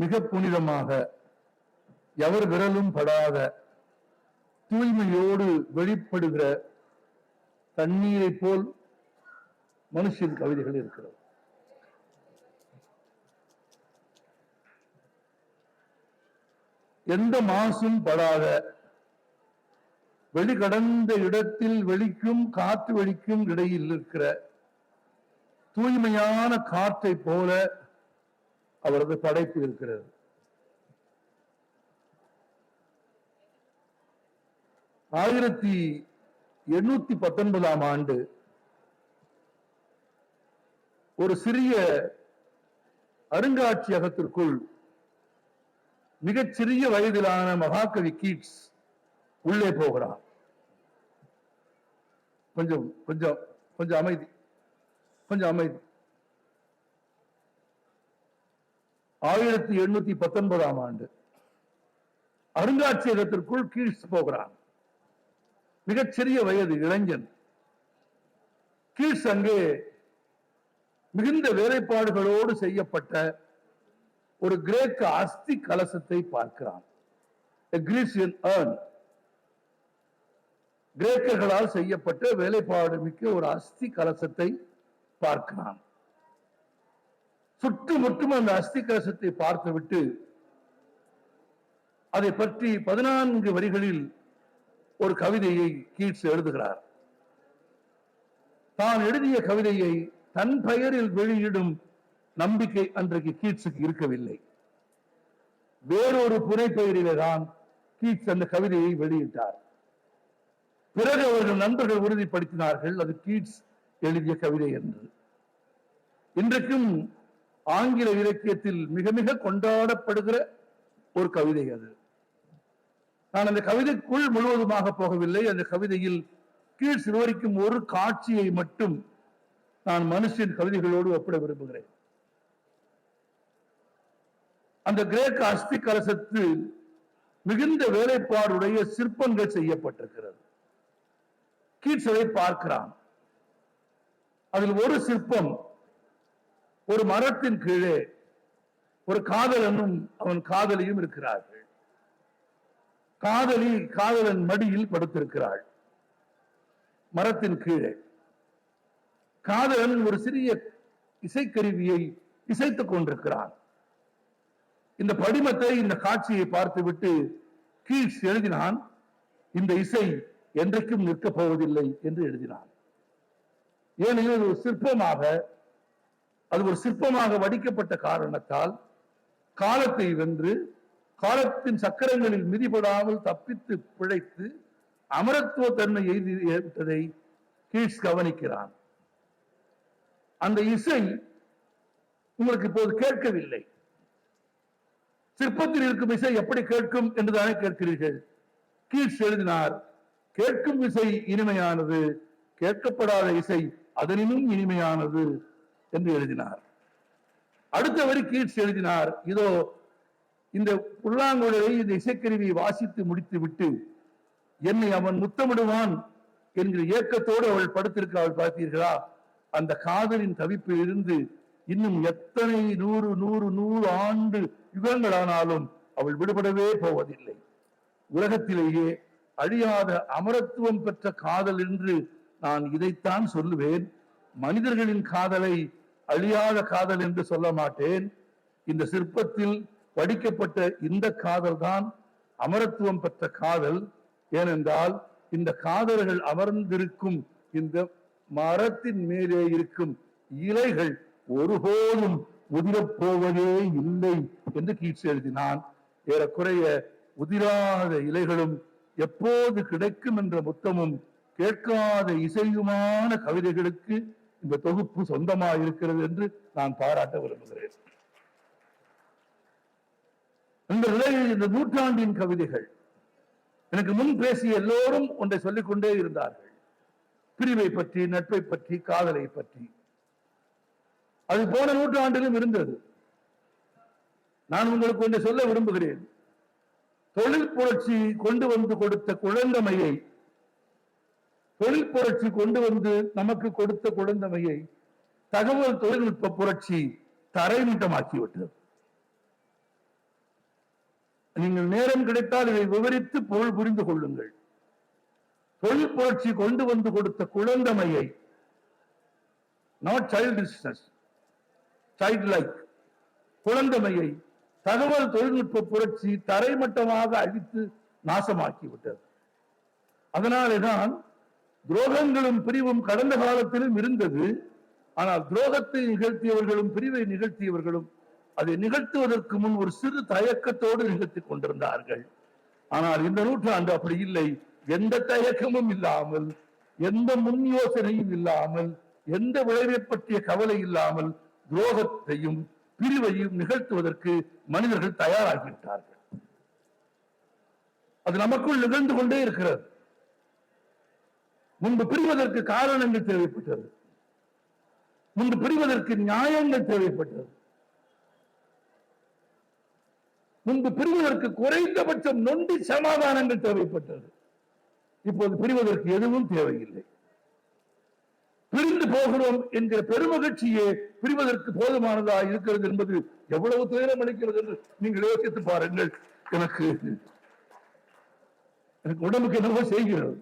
மிக புனிதமாக எவர் விரலும் படாத தூய்மையோடு வெளிப்படுகிற தண்ணீரை போல் மனுஷன் கவிதைகள் இருக்கிறது. எந்த மாசும் படாத வெளிகடந்த இடத்தில் வெளிக்கும் காற்று வெளிக்கும் இடையில் இருக்கிற தூய்மையான காற்றை போல அவரது படைப்பு இருக்கிறது. ஆயிரத்தி எண்ணூத்தி பத்தொன்பதாம் ஆண்டு ஒரு சிறிய அருங்காட்சியகத்திற்குள் மிகச் சிறிய வயதிலான மகாகவி கீட்ஸ் உள்ளே போகிறார். கொஞ்சம் கொஞ்சம் கொஞ்சம் அமைதி கொஞ்சம் அமைதி. ஆயிரத்தி எண்ணூத்தி பத்தொன்பதாம் ஆண்டு அருங்காட்சியகத்திற்குள் கீழ்ஸ் போகிறான். மிகச்சிறிய வயது இளைஞன். கீழ்ஸ் அங்கே மிகுந்த வேலைப்பாடுகளோடு செய்யப்பட்ட ஒரு கிரேக்க அஸ்தி கலசத்தை பார்க்கிறான். கிரேக்கர்களால் செய்யப்பட்ட வேலைப்பாடு மிக்க ஒரு அஸ்தி கலசத்தை பார்க்கிறான். சுற்றுமுற்றும் அந்த அஸ்தி கலசத்தை பார்த்துவிட்டு அதை பற்றி பதினான்கு வரிகளில் ஒரு கவிதையை கீட்ஸ் எழுதுகிறார். தான் எழுதிய கவிதையை தன் பெயரில் வெளியிடும் நம்பிக்கை அன்றைக்கு கீட்ஸுக்கு இருக்கவில்லை. வேறொரு புனைப்பெயரிலே தான் கீட்ஸ் அந்த கவிதையை வெளியிட்டார். பிறகு அவர்கள் நண்பர்கள் உறுதிப்படுத்தினார்கள் அது கீட்ஸ் எழுதிய கவிதை என்று. இன்றைக்கும் ஆங்கில இலக்கியத்தில் மிக மிக கொண்டாடப்படுகிற ஒரு கவிதை அது. நான் அந்த கவிதைக்குள் முழுவதுமாக போகவில்லை. அந்த கவிதையில் கீழ் சிறுவரிக்கும் ஒரு காட்சியை மட்டும் நான் மனுஷன் கவிதைகளோடு ஒப்பிட விரும்புகிறேன். அந்த கிரேக்க அஸ்தி கலசத்து மிகுந்த வேலைப்பாடுடைய சிற்பங்கள் செய்யப்பட்டிருக்கிறது. கீட்ஸ் பார்க்கிறான். அதில் ஒரு சிற்பம் ஒரு மரத்தின் கீழே ஒரு காதலனும் அவன் காதலியும் இருக்கிறார்கள். காதலி காதலன் மடியில் படுத்திருக்கிறாள். மரத்தின் கீழே. காதலன் ஒரு சிறிய இசைக்கருவியை இசைத்துக் கொண்டிருக்கிறான். இந்த படிமத்தை இந்த காட்சியை பார்த்துவிட்டு கீட்ஸ் எழுதினான் இந்த இசை என்றைக்கும் நிற்கப் போவதில்லை என்று எழுதினான். ஏனெனில் ஒரு சிற்பமாக அது ஒரு சிற்பமாக வடிக்கப்பட்ட காரணத்தால் காலத்தை வென்று காலத்தின் சக்கரங்களில் மிதிபடாமல் தப்பித்து பிழைத்து அமரத்துவ தன்மை எய்தி ஏற்பட்டதை கீழ்ஸ் கவனிக்கிறான். அந்த இசை உங்களுக்கு இப்போது கேட்கவில்லை. சிற்பத்தில் இருக்கும் இசை எப்படி கேட்கும் என்றுதானே கேட்கிறீர்கள். கீழ்ஸ் எழுதினார் கேட்கும் இசை இனிமையானது கேட்கப்படாத இசை அதனினும் இனிமையானது. என்று எழுதினார். அடுத்த வரி கீட்ஸ் எழுதினார். இதோ இந்த புல்லாங்குழலை இந்த இசைக்கருவியை வாசித்து முடித்து விட்டு என்னை அவன் முத்தமிடுவான் என்கிற ஏக்கத்தோடு அவள் படுத்திருக்க அவள் பார்த்தீர்களா? அந்த காதலின் தவிப்பில் இருந்து இன்னும் எத்தனை நூறு நூறு நூறு ஆண்டு யுகங்களானாலும் அவள் விடுபடவே போவதில்லை. உலகத்திலேயே அழியாத அமரத்துவம் பெற்ற காதல் என்று நான் இதைத்தான் சொல்லுவேன். மனிதர்களின் காதலை அழியாத காதல் என்று சொல்ல மாட்டேன். இந்த சிற்பத்தில் வடிக்கப்பட்ட இந்த காதல் தான் அமரத்துவம் பெற்ற காதல். ஏனென்றால் இந்த காதல்கள் அமர்ந்திருக்கும் இந்த மரத்தின் மேலே இருக்கும் இலைகள் ஒருபோதும் உதிரப்போவதே இல்லை என்று கீழ்ச்சி எழுதினான். ஏறக்குறைய உதிராத இலைகளும் எப்போது கிடைக்கும் என்ற முத்தமும் கேட்காத இசையுமான கவிதைகளுக்கு இந்த தொகுப்பு சொந்தமாக இருக்கிறது என்று நான் பாராட்ட விரும்புகிறேன். இந்த நிலையில் இந்த நூற்றாண்டின் கவிதைகள் எனக்கு முன் பேசிய எல்லோரும் ஒன்றை சொல்லிக் கொண்டே இருந்தார்கள். பிரிவை பற்றி நட்பை பற்றி காதலை பற்றி. அது போன நூற்றாண்டிலும் இருந்தது. நான் உங்களுக்கு ஒன்றை சொல்ல விரும்புகிறேன். தொழில் புரட்சி கொண்டு வந்து கொடுத்த குழந்தமையை தொழில் புரட்சி கொண்டு வந்து நமக்கு கொடுத்த குழந்தமையை தகவல் தொழில்நுட்ப புரட்சி தரைமட்டமாக்கிவிட்டது. நீங்கள் நேரம் கிடைத்தால் இதை விவரித்து பொருள் புரிந்து கொள்ளுங்கள். தொழில் புரட்சி கொண்டு வந்து கொடுத்த குழந்தமையை நாட் சைல்டிஷ்னஸ் சைல்ட் லைக் குழந்தமையை தகவல் தொழில்நுட்ப புரட்சி தரைமட்டமாக அழித்து நாசமாக்கிவிட்டது. அதனாலேதான் துரோகங்களும் பிரிவும் கடந்த காலத்திலும் இருந்தது. ஆனால் துரோகத்தை நிகழ்த்தியவர்களும் பிரிவை நிகழ்த்தியவர்களும் அதை நிகழ்த்துவதற்கு முன் ஒரு சிறு தயக்கத்தோடு நிகழ்த்தி கொண்டிருந்தார்கள். ஆனால் இந்த நூற்றாண்டு அப்படி இல்லை. எந்த தயக்கமும் இல்லாமல் எந்த முன் யோசனையும் இல்லாமல் எந்த விளைவை பற்றிய கவலை இல்லாமல் துரோகத்தையும் பிரிவையும் நிகழ்த்துவதற்கு மனிதர்கள் தயாராகிவிட்டார்கள். அது நமக்குள் நிகழ்ந்து கொண்டே இருக்கிறது. முன்பு பிரிவதற்கு காரணங்கள் தேவைப்பட்டது. முன்பு பிரிவதற்கு நியாயங்கள் தேவைப்பட்டது. முன்பு பிரிவதற்கு குறைந்தபட்சம் நொண்டி சமாதானங்கள் தேவைப்பட்டது. இப்போது பிரிவதற்கு எதுவும் தேவையில்லை. பிரிந்து போகிறோம் என்கிற பெருமகிழ்ச்சியே பிரிவதற்கு போதுமானதா இருக்கிறது என்பது எவ்வளவு துயரம் அளிக்கிறது என்று நீங்கள் யோசித்து பாருங்கள். எனக்கு எனக்கு உடம்புக்கு என்னவோ செய்கிறது.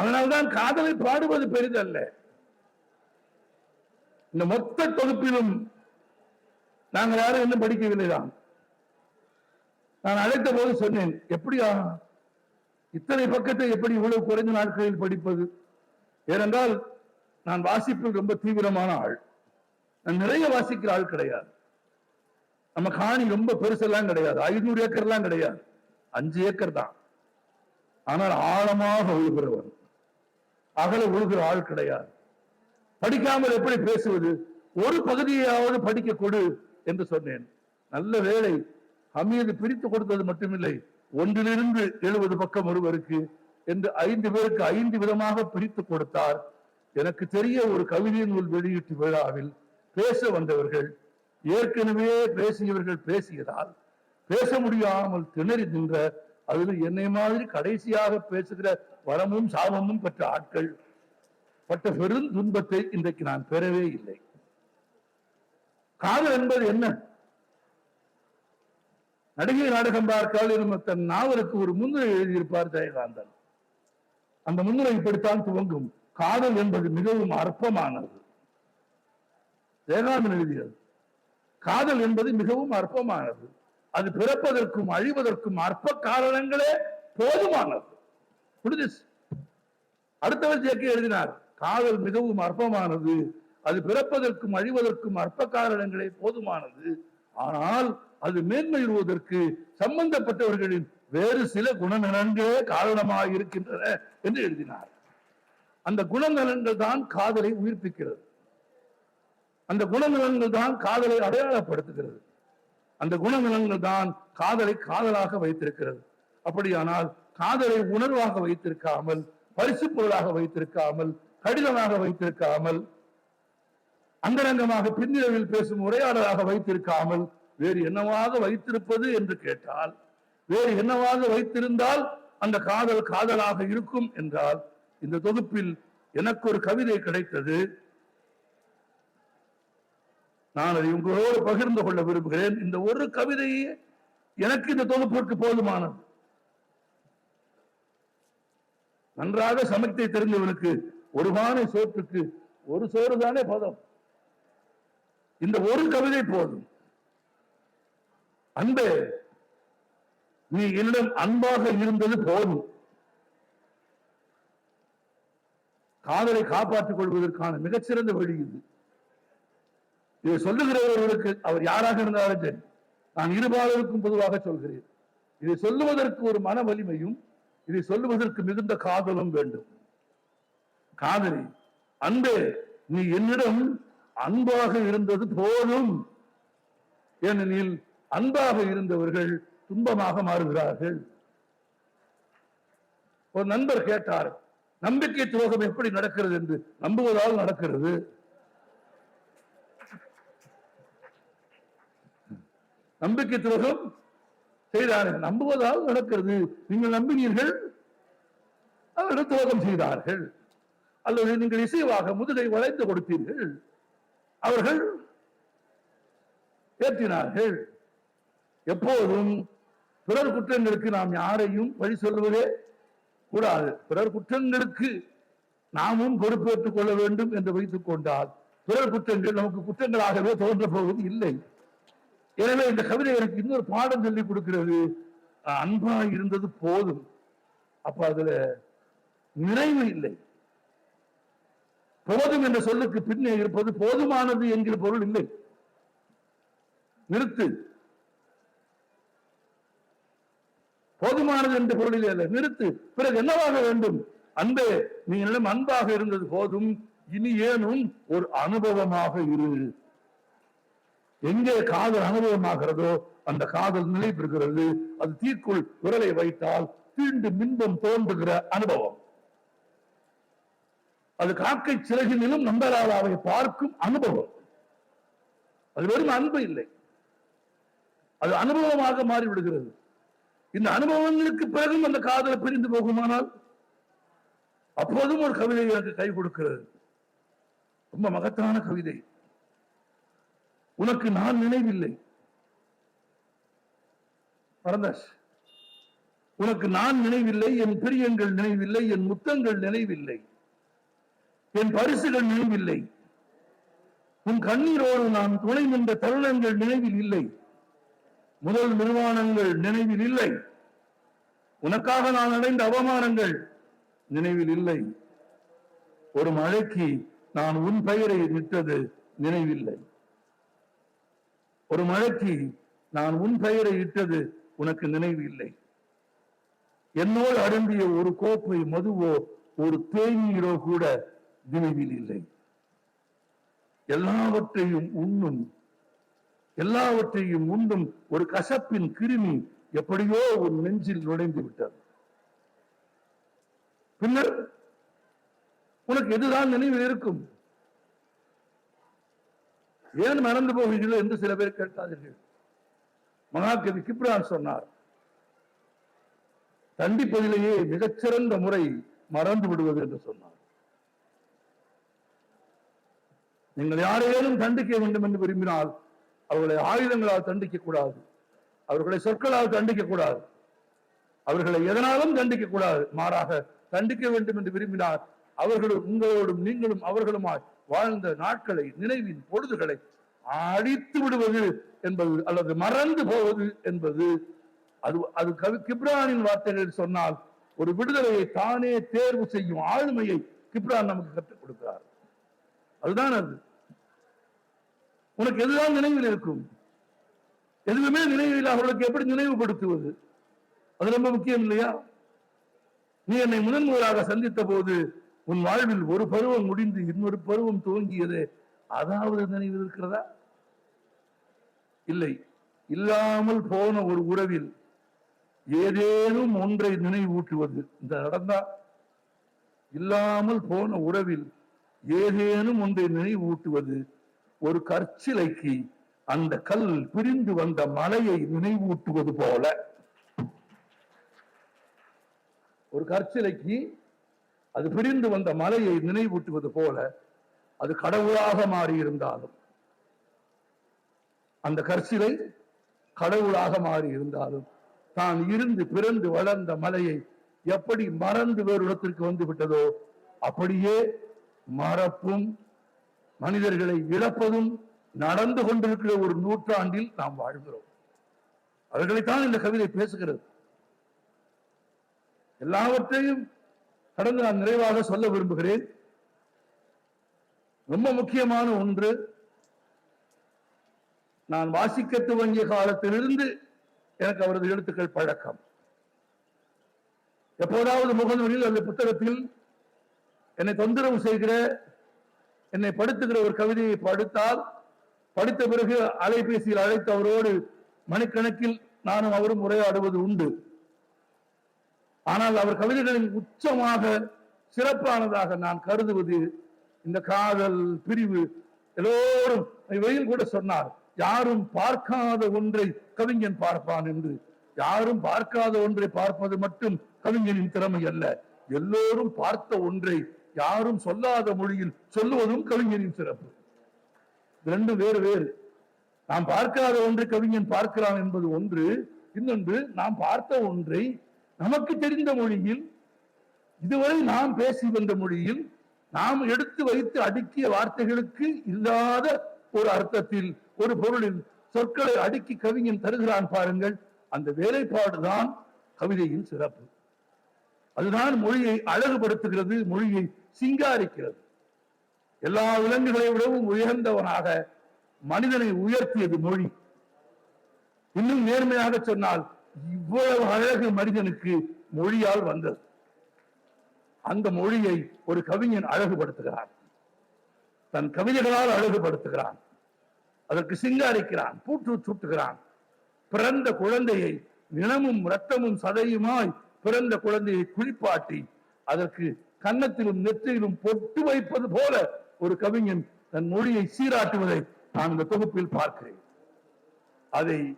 அதனால்தான் காதலை பாடுவது பெரிதல்ல. இந்த மொத்த தொகுப்பிலும் நாங்கள் யாரும் இன்னும் படிக்கவில்லைதான். நான் அழைத்த போது சொன்னேன் எப்படியா? இத்தனை பக்கத்தை எப்படி இவ்வளவு குறைந்த நாட்களில் படிப்பது? ஏனென்றால் நான் வாசிப்பில் ரொம்ப தீவிரமான ஆள். நான் நிறைய வாசிக்கிற ஆள் கிடையாது. நம்ம காணி ரொம்ப பெருசெல்லாம் கிடையாது. ஐநூறு ஏக்கர்லாம் கிடையாது. அஞ்சு ஏக்கர் தான். ஆனால் ஆழமாக உழுகிறவர். அகல உழுகிற ஆள் கிடையாது. படிக்காமல் எப்படி பேசுவது? ஒரு பகுதியாவது படிக்க கொடு என்று சொன்னேன். நல்ல வேளை ஹமீது பிரித்து கொடுத்தது மட்டுமில்லை ஒன்றிலிருந்து எழுபது பக்கம் ஒருவருக்கு என்று ஐந்து பேருக்கு ஐந்து விதமாக பிரித்து கொடுத்தார். எனக்கு தெரிய ஒரு கவிதை நூல் வெளியீட்டு விழாவில் பேச வந்தவர்கள் ஏற்கனவே பேசியவர்கள் பேசியதால் பேச முடியாமல் திணறி நின்ற அதுல என்னை மாதிரி கடைசியாக பேசுகிற வரமும் சாபமும் பெற்ற ஆட்கள் பட்ட பெரும் துன்பத்தை இன்றைக்கு நான் பெறவே இல்லை. காதல் என்பது என்ன? நடிகை நாடகம் பார்க்கால் எனும் தன் நாவலுக்கு ஒரு முன்னுரை எழுதியிருப்பார் ஜெயகாந்தன். அந்த முன்னுரை இப்படித்தான் துவங்கும். காதல் என்பது மிகவும் அற்பமானது. ஜெயகாந்தன் எழுதியது காதல் என்பது மிகவும் அற்பமானது. அது பிறப்பதற்கும் அழிவதற்கும் அற்ப காரணங்களே போதுமானது அடுத்தவர் சேர்க்கை எழுதினார் காதல் மிகவும் அற்பமானது. அது பிறப்பதற்கும் அழிவதற்கும் அற்ப காரணங்களே போதுமானது. ஆனால் அது மேன்மையுறுவதற்கு சம்பந்தப்பட்டவர்களின் வேறு சில குணநலன்களே காரணமாக இருக்கின்றன என்று எழுதினார். அந்த குணநலன்கள் தான் காதலை உயிர்ப்பிக்கிறது. அந்த குணநலன்கள் தான் காதலை அடையாளப்படுத்துகிறது. அந்த குணநலன்கள் தான் காதலை காதலாக வைத்திருக்கிறது. அப்படியானால் காதலை உணர்வாக வைத்திருக்காமல் பரிசு பொருளாக வைத்திருக்காமல் கடிதமாக வைத்திருக்காமல் அந்தரங்கமாக பின்னிரவில் பேசும் உரையாடலாக வைத்திருக்காமல் வேறு என்னவாக வைத்திருப்பது என்று கேட்டால் வேறு என்னவாக வைத்திருந்தால் அந்த காதல் காதலாக இருக்கும் என்றால் இந்த தொகுப்பில் எனக்கு ஒரு கவிதை கிடைத்தது. நான் அதை உங்களோடு பகிர்ந்து கொள்ள விரும்புகிறேன். இந்த ஒரு கவிதையே எனக்கு இந்த தொகுப்பிற்கு போதுமானது. நன்றாக சமைத்தை தெரிந்தவனுக்கு ஒரு பானை சோற்றுக்கு ஒரு சோறு தானே பதம். இந்த ஒரு கவிதை போதும். அன்பே நீ என்னிடம் அன்பாக இருந்தது போதும். காதலை காப்பாற்றிக் கொள்வதற்கான மிகச்சிறந்த வழி இது. இதை சொல்லுகிறவர்களுக்கு அவர் யாராக இருந்தாலும் சரி நான் இருபாலருக்கும் பொதுவாக சொல்கிறேன். இதை சொல்லுவதற்கு ஒரு மன வலிமையும் இதை சொல்லுவதற்கு மிகுந்த காதலும் வேண்டும். காதலி அன்பே நீ என்னிடம் அன்பாக இருந்தது போதும் ஏனெனில் அன்பாக இருந்தவர்கள் துன்பமாக மாறுகிறார்கள். ஒரு நண்பர் கேட்டார் நம்பிக்கை துரோகம் எப்படி நடக்கிறது என்று நம்புவதால் நடக்கிறது. நம்பிக்கை துரோகம் செய்தார்கள். நம்புவதால் நடக்கிறது. நீங்கள் நம்பினீர்கள் அவர்கள் துரோகம் செய்தார்கள். அல்லது நீங்கள் இசைவாக முதுகை வளைந்து கொடுத்தீர்கள். அவர்கள் ஏற்றினார்கள். எப்போதும் பிறர் குற்றங்களுக்கு நாம் யாரையும் வழி சொல்லுவதே கூடாது. பிறர் குற்றங்களுக்கு நாமும் பொறுப்பேற்றுக் கொள்ள வேண்டும் என்று வைத்துக் கொண்டால் பிறர் குற்றங்கள் நமக்கு குற்றங்களாகவே தோன்ற போவது இல்லை. எனவே இந்த கவிதை எனக்கு இன்னொரு பாடம் சொல்லி கொடுக்கிறது. அன்பா இருந்தது போதும். அப்ப அதுல நிறைவு இல்லை. போதும் என்ற சொல்லுக்கு பின்னே இருப்பது போதுமானது என்கிற பொருள் இல்லை. நிறுத்து. போதுமானது என்ற பொருளில் அல்ல நிறுத்து. பிறகு என்னவாக வேண்டும்? அன்பே நீ என்னிடம் அன்பாக இருந்தது போதும். இனி ஏனும் ஒரு அனுபவமாக இரு. எங்கே காதல் அனுபவமாகிறதோ அந்த காதல் நிலை பெறுகிறது அது தீக்குள் விரலை வைத்தால் தீண்டு மின்பம் தோன்றுகிற அனுபவம். அது காக்கை சிறகினிலும் நம்பராதாவை பார்க்கும் அனுபவம். அது வெறும் அன்பு இல்லை. அது அனுபவமாக மாறிவிடுகிறது. இந்த அனுபவங்களுக்கு பிறகும் அந்த காதலை பிரிந்து போகுமானால்? அப்போதும் ஒரு கவிதை எனக்கு கை கொடுக்கிறது. ரொம்ப மகத்தான கவிதை. உனக்கு நான் நினைவில்லை. பரந்தாஷ் உனக்கு நான் நினைவில்லை என் பிரியங்கள் நினைவில்லை என் முத்தங்கள் நினைவில்லை என் பரிசுகள் நினைவில்லை உன் கண்ணீரோடு நான் துணை நின்ற தருணங்கள் நினைவில் இல்லை முதல் நிர்வாணங்கள் நினைவில் இல்லை உனக்காக நான் அடைந்த அவமானங்கள் நினைவில் இல்லை ஒரு மழைக்கு நான் உன் பெயரை விட்டது நினைவில்லை. ஒரு மழைக்கு நான் உன் பெயரை இட்டது உனக்கு நினைவு இல்லை. என்னோடு அரும்பிய ஒரு கோப்பை மதுவோ ஒரு தேநீரோ கூட நினைவில் இல்லை. எல்லாவற்றையும் உண்ணும் எல்லாவற்றையும் உண்ணும் ஒரு கசப்பின் கிருமி எப்படியோ ஒரு நெஞ்சில் நுழைந்து விட்டது. பின்னர் உனக்கு எதுதான் நினைவில் இருக்கும்? ஏன் மறந்து போகிறீர்கள் என்று சில பேர் கேட்காதீர்கள். மகாகவி கிப்ரான் சொன்னார் தண்டிப்பதிலேயே மிகச்சிறந்த முறை மறந்து விடுவது என்று சொன்னார். நீங்கள் யாரையேனும் தண்டிக்க வேண்டும் என்று விரும்பினால் அவர்களை ஆயுதங்களால் தண்டிக்க கூடாது அவர்களை சொற்களால் தண்டிக்க கூடாது அவர்களை எதனாலும் தண்டிக்க கூடாது. மாறாக தண்டிக்க வேண்டும் என்று விரும்பினார் அவர்களும் உங்களோடும் நீங்களும் அவர்களுமாய் வாழ்ந்த நாட்களை நினைவின் பொழுதுகளை அழித்து விடுவது என்பது அல்லது மறந்து போவது என்பது. அது அது கவி கிப்ரானின் வார்த்தைகளில் சொன்னால் ஒரு விடுதலையை தானே தேர்வு செய்யும் ஆளுமையை கிப்ரான் நமக்கு கற்றுக் கொடுக்கிறார். அதுதான் அது. உனக்கு எதுதான் நினைவில் இருக்கும்? எதுவுமே நினைவில் அவர்களுக்கு எப்படி நினைவுபடுத்துவது அது ரொம்ப முக்கியம் இல்லையா? நீ என்னை முதன் முதலாக சந்தித்த போது உன் வாழ்வில் ஒரு பருவம் முடிந்து இன்னொரு பருவம் துவங்கியது. அதாவது நினைவில் இருக்கிறதா? இல்லை. இல்லாமல் போன ஒரு உறவில் ஏதேனும் ஒன்றை நினைவூட்டுவது. இந்த நடந்தா இல்லாமல் போன உறவில் ஏதேனும் ஒன்றை நினைவூட்டுவது. ஒரு கற்சிலைக்கு அந்த கல் பிரிந்து வந்த மலையை நினைவூட்டுவது போல. ஒரு கற்சிலைக்கு அது பிரிந்து வந்த மலையை நினைவூட்டுவது போல அது கடவுளாக மாறி இருந்தாலும் அந்த கற்சிலை கடவுளாக மாறி இருந்தாலும் தான் இருந்து பிறந்து வளர்ந்த மலையை எப்படி மறந்து வேறு இடத்திற்கு வந்து விட்டதோ அப்படியே மறப்பும் மனிதர்களை இழப்பதும் நடந்து கொண்டிருக்கிற ஒரு நூற்றாண்டில் நாம் வாழ்கிறோம். அவர்களைத்தான் இந்த கவிதை பேசுகிறது. எல்லாவற்றையும் கடந்து நான் நிறைவாக சொல்ல விரும்புகிறேன். ரொம்ப முக்கியமான ஒன்று நான் வாசிக்க துவங்கிய காலத்திலிருந்து எனக்கு அவரது எழுத்துக்கள் பழக்கம். எப்போதாவது முகநூலில் அந்த புத்தகத்தில் என்னை தொந்தரவு செய்கிற என்னை படுத்துகிற ஒரு கவிதையை படுத்தால் படித்த பிறகு அலைபேசியில் அழைத்து அவரோடு மணிக்கணக்கில் நானும் அவரும் உரையாடுவது உண்டு. ஆனால் அவர் கவிதைகளின் உச்சமாக சிறப்பானதாக நான் கருதுவது இந்த காதல் பிரிவு. எல்லோரும் வெயில் கூட சொன்னார் யாரும் பார்க்காத ஒன்றை கவிஞன் பார்ப்பான் என்று. யாரும் பார்க்காத ஒன்றை பார்ப்பது மட்டும் கவிஞனின் திறமை அல்ல. எல்லோரும் பார்த்த ஒன்றை யாரும் சொல்லாத மொழியில் சொல்லுவதும் கவிஞனின் சிறப்பு. ரெண்டு வேறு வேறு. நாம் பார்க்காத ஒன்றை கவிஞன் பார்க்கிறான் என்பது ஒன்று. இன்னொன்று நாம் பார்த்த ஒன்றை நமக்கு தெரிந்த மொழியில் இதுவரை நாம் பேசி வந்த மொழியில் நாம் எடுத்து வைத்து அடுக்கிய வார்த்தைகளுக்கு இல்லாத ஒரு அர்த்தத்தில் ஒரு பொருளில் சொற்களை அடுக்கி கவிஞன் தருகிறான் பாருங்கள். அந்த வேலைப்பாடுதான் கவிதையின் சிறப்பு. அதுதான் மொழியை அழகுபடுத்துகிறது மொழியை சிங்காரிக்கிறது. எல்லா விலங்குகளை விடவும் உயர்ந்தவனாக மனிதனை உயர்த்தியது மொழி. இன்னும் நேர்மையாக சொன்னால் இவ்வளவு அழகு மனிதனுக்கு மொழியால் வந்தது. அந்த மொழியை ஒரு கவிஞன் அழகுபடுத்துகிறான். தன் கவிதைகளால் அழகுபடுத்துகிறான். அதற்கு சிங்காரிக்கிறான் பூட்டு சுட்டுகிறான். பிறந்த குழந்தையை நினமும் ரத்தமும் சதையுமாய் பிறந்த குழந்தையை குளிப்பாட்டி அதற்கு கன்னத்திலும் நெற்றியிலும் பொட்டு வைப்பது போல ஒரு கவிஞன் தன் மொழியை சீராட்டுவதை நான் இந்த தொகுப்பில் பார்க்கிறேன். அதை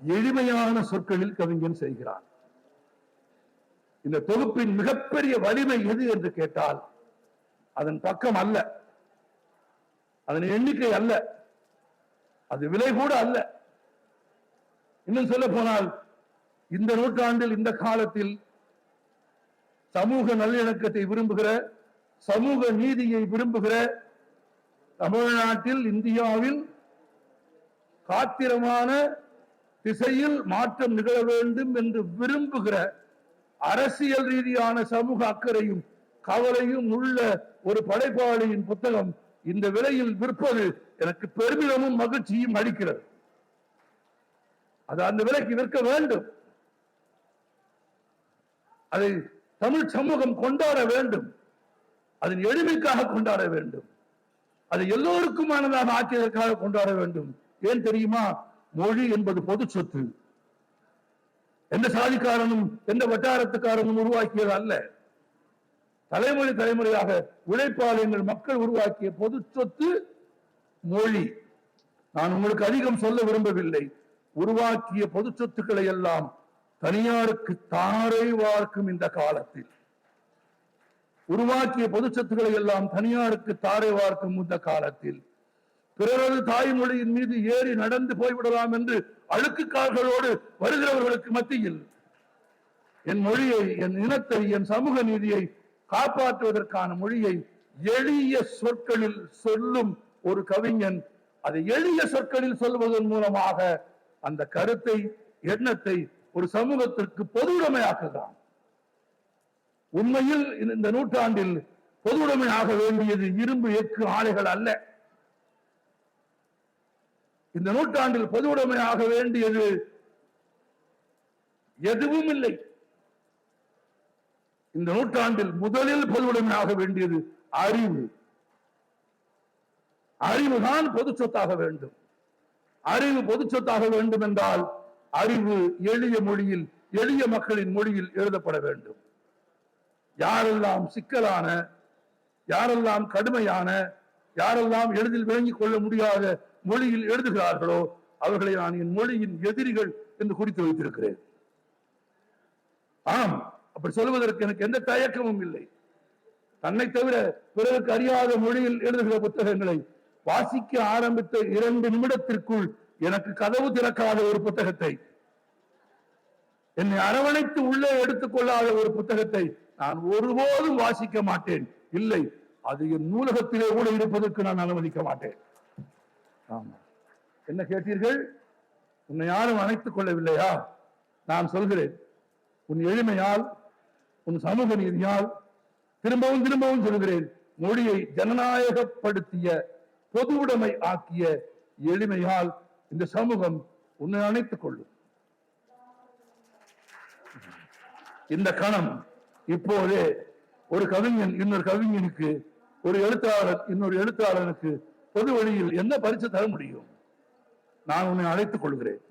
எளிமையான சொற்களில் கவிஞன் செய்கிறான் இந்த தொகுப்பின் மிகப்பெரிய வலிமை எது என்று கேட்டால் அதன் பக்கம் அல்ல. அதன் எண்ணிக்கை அல்ல. அது விலை கூட அல்ல. இன்னும் சொல்ல போனால் இந்த நூற்றாண்டில் இந்த காலத்தில் சமூக நல்லிணக்கத்தை விரும்புகிற சமூக நீதியை விரும்புகிற தமிழ்நாட்டில் இந்தியாவில் காத்திரமான திசையில் மாற்றம் நிகழ வேண்டும் என்று விரும்புகிற அரசியல் ரீதியான சமூக அக்கறையும் கவலையும் உள்ள ஒரு படைப்பாளியின் புத்தகம் இந்த விலையில் விற்பது எனக்கு பெருமிதமும் மகிழ்ச்சியும் அளிக்கிறது. அது அந்த விலைக்கு விற்க வேண்டும். அதை தமிழ் சமூகம் கொண்டாட வேண்டும். அதன் எளிமைக்காக கொண்டாட வேண்டும். அதை எல்லோருக்குமானதாக ஆக்கியதற்காக கொண்டாட வேண்டும். ஏன் தெரியுமா? மொழி என்பது பொது சொத்து. எந்த சாதிக்காரனும் எந்த வட்டாரத்துக்காரனும் உருவாக்கியது அல்ல. தலைமுறை தலைமுறையாக உழைப்பாளர்கள் மக்கள் உருவாக்கிய பொது சொத்து மொழி. நான் உங்களுக்கு அதிகம் சொல்ல விரும்பவில்லை. உருவாக்கிய பொது சொத்துக்களை எல்லாம் தனியாருக்கு தாரை வார்க்கும் இந்த காலத்தில். உருவாக்கிய பொது சொத்துக்களை எல்லாம் தனியாருக்கு தாரை வார்க்கும் இந்த காலத்தில். பிறரது தாய்மொழியின் மீது ஏறி நடந்து போய்விடலாம் என்று அழுக்குக்கார்களோடு வருகிறவர்களுக்கு மத்தியில் என் மொழியை என் இனத்தை என் சமூக நீதியை காப்பாற்றுவதற்கான மொழியை எளிய சொற்களில் சொல்லும் ஒரு கவிஞன் அதை எளிய சொற்களில் சொல்வதன் மூலமாக அந்த கருத்தை எண்ணத்தை ஒரு சமூகத்திற்கு பொதுவுடைமையாக்குகிறான் உண்மையில் இந்த நூற்றாண்டில் பொதுவுடைமையாக வேண்டியது இரும்பு எக்கு ஆலைகள் அல்ல. இந்த நூற்றாண்டில் பொதுவுடைமையாக வேண்டியது எதுவும் இல்லை. இந்த நூற்றாண்டில் முதலில் பொதுவுடைமையாக வேண்டியது அறிவு. அறிவுதான் பொது சொத்தாக வேண்டும். அறிவு பொது சொத்தாக வேண்டும் என்றால் அறிவு எளிய மொழியில் எளிய மக்களின் மொழியில் எழுதப்பட வேண்டும். யாரெல்லாம் சிக்கலான யாரெல்லாம் கடுமையான யாரெல்லாம் எளிதில் விளங்கிக் கொள்ள முடியாத மொழியில் எழுதுகிறார்களோ அவர்களை நான் என் மொழியின் எதிரிகள் என்று குறித்து வைத்திருக்கிறேன். ஆம் அப்படி சொல்வதற்கு எனக்கு எந்த தயக்கமும் இல்லை. தன்னை தவிர பிறருக்கு அறியாத மொழியில் எழுதுகிற புத்தகங்களை வாசிக்க ஆரம்பித்த இரண்டு நிமிடத்திற்குள் எனக்கு கதவு திறக்காத ஒரு புத்தகத்தை என்னை அரவணைத்து உள்ளே எடுத்துக்கொள்ளாத ஒரு புத்தகத்தை நான் ஒருபோதும் வாசிக்க மாட்டேன். இல்லை அது என் நூலகத்திலே கூட இருப்பதற்கு நான் அனுமதிக்க மாட்டேன். ஆமா. என்ன கேட்டீர்கள்? உன்னை யாரும் அணைத்துக் கொள்ளவில்லையா? நான் சொல்கிறேன். உன் எளிமையால் உன் சமூக நீதியால் திரும்பவும் திரும்பவும் சொல்கிறேன். மொழியை ஜனநாயகப்படுத்திய பொதுவுடைமை ஆக்கிய எளிமையால் இந்த சமூகம் உன்னை அணைத்துக் கொள்ளும். இந்த கணம் இப்போதே ஒரு கவிஞன் இன்னொரு கவிஞனுக்கு ஒரு எழுத்தாளர் இன்னொரு எழுத்தாளனுக்கு பொது வழியில் என்ன பரிசு தர முடியும்? நான் உன்னை அழைத்துக் கொள்கிறேன்.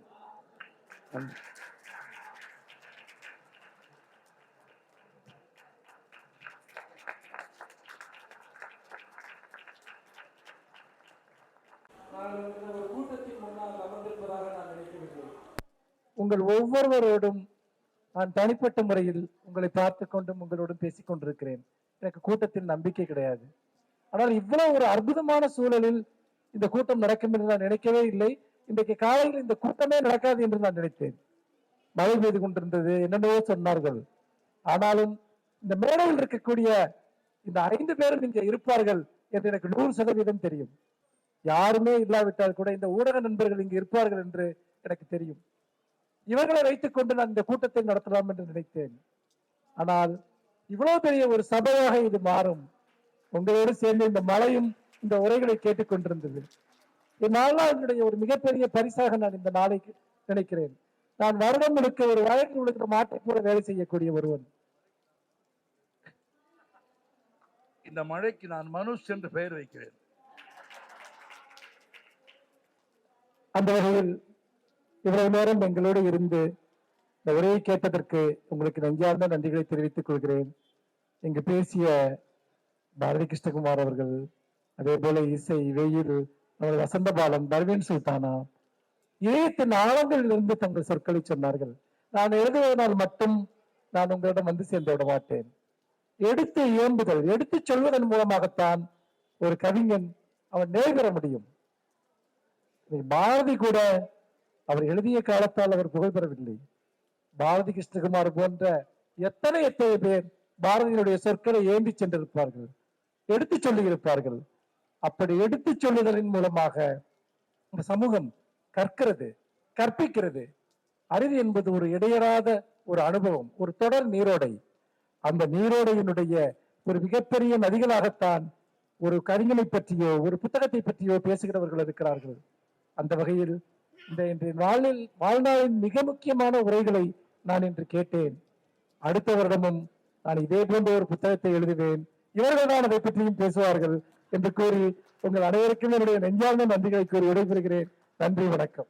உங்கள் ஒவ்வொருவரோடும் நான் தனிப்பட்ட முறையில் உங்களை பார்த்து கொண்டும் உங்களோடும் பேசிக் கொண்டிருக்கிறேன். எனக்கு கூட்டத்தில் நம்பிக்கை கிடையாது. ஆனால் இவ்வளவு ஒரு அற்புதமான சூழலில் இந்த கூட்டம் நடக்கும் என்று நான் நினைக்கவே இல்லை. இன்றைக்கு காலையில் இந்த கூட்டமே நடக்காது என்று நான் நினைத்தேன். மழை பெய்து கொண்டிருந்தது என்னென்னவோ சொன்னார்கள். ஆனாலும் இந்த மேடையில் இருக்கக்கூடிய இந்த ஐந்து பேரும் இங்கே இருப்பார்கள் என்று எனக்கு நூறு சதவீதம் தெரியும். யாருமே இல்லாவிட்டால் கூட இந்த ஊடக நண்பர்கள் இங்கு இருப்பார்கள் என்று எனக்கு தெரியும். இவர்களை வைத்துக் கொண்டு நான் இந்த கூட்டத்தை நடத்தலாம் என்று நினைத்தேன். ஆனால் இவ்வளவு பெரிய ஒரு சபையாக இது மாறும். உங்களோடு சேர்ந்து இந்த மழையும் இந்த உரைகளை கேட்டுக்கொண்டிருந்தது. என் வாழ்நாளினுடைய ஒரு மிகப்பெரிய பரிசாக நான் இந்த நாளைக்கு நினைக்கிறேன். நான் வருடம் முழுக்க ஒரு வழக்கு முழுக்க மாட்டை போல வேலை செய்யக்கூடிய ஒருவன். இந்த மழைக்கு நான் மனுஷ் என்று பெயர் வைக்கிறேன். அந்த வகையில் இவ்வளவு நேரம் எங்களோடு இருந்து இந்த உரையை கேட்டதற்கு உங்களுக்கு நெஞ்சார்ந்த நன்றிகளை தெரிவித்துக் கொள்கிறேன். இங்கு பேசிய பாரதி கிருஷ்ணகுமார் அவர்கள் அதே போல இசை வெயில் நமது வசந்தபாலன் பர்வீன் சுல்தானா இதயத்தின் ஆழங்களிலிருந்து தங்கள் சொற்களை சொன்னார்கள். நான் எழுதுவதனால் மட்டும் நான் உங்களிடம் வந்து சேர்ந்து விட மாட்டேன். எடுத்து இயம்புதல் எடுத்து சொல்வதன் மூலமாகத்தான் ஒரு கவிஞன் அவன் நேர்கிற முடியும். பாரதி கூட அவர் எழுதிய காலத்தால் அவர் புகழ் பெறவில்லை. பாரதி கிருஷ்ணகுமார் போன்ற எத்தனை எத்தனை பேர் பாரதியினுடைய சொற்களை ஏந்தி சென்றிருப்பார்கள் எடுத்து சொல்லியிருப்பார்கள். அப்படி எடுத்து சொல்லுதலின் மூலமாக இந்த சமூகம் கற்கிறது கற்பிக்கிறது. அறிவு என்பது ஒரு இடையறாத ஒரு அனுபவம் ஒரு தொடர் நீரோடை. அந்த நீரோடையினுடைய ஒரு மிகப்பெரிய நதிகளாகத்தான் ஒரு கவிஞனை பற்றியோ ஒரு புத்தகத்தை பற்றியோ பேசுகிறவர்கள் இருக்கிறார்கள். அந்த வகையில் இந்த இன்றைய நாளில் வாழ்நாளின் மிக முக்கியமான உரைகளை நான் இன்று கேட்டேன். அடுத்த வருடமும் நான் இதே போன்ற ஒரு புத்தகத்தை எழுதுவேன். இவர்கள் தான் அதை பற்றியும் பேசுவார்கள் என்று கூறி உங்கள் அனைவருக்கும் என்னுடைய நெஞ்சார்ந்த நன்றிகளை கூறி விடைபெறுகிறேன். நன்றி வணக்கம்.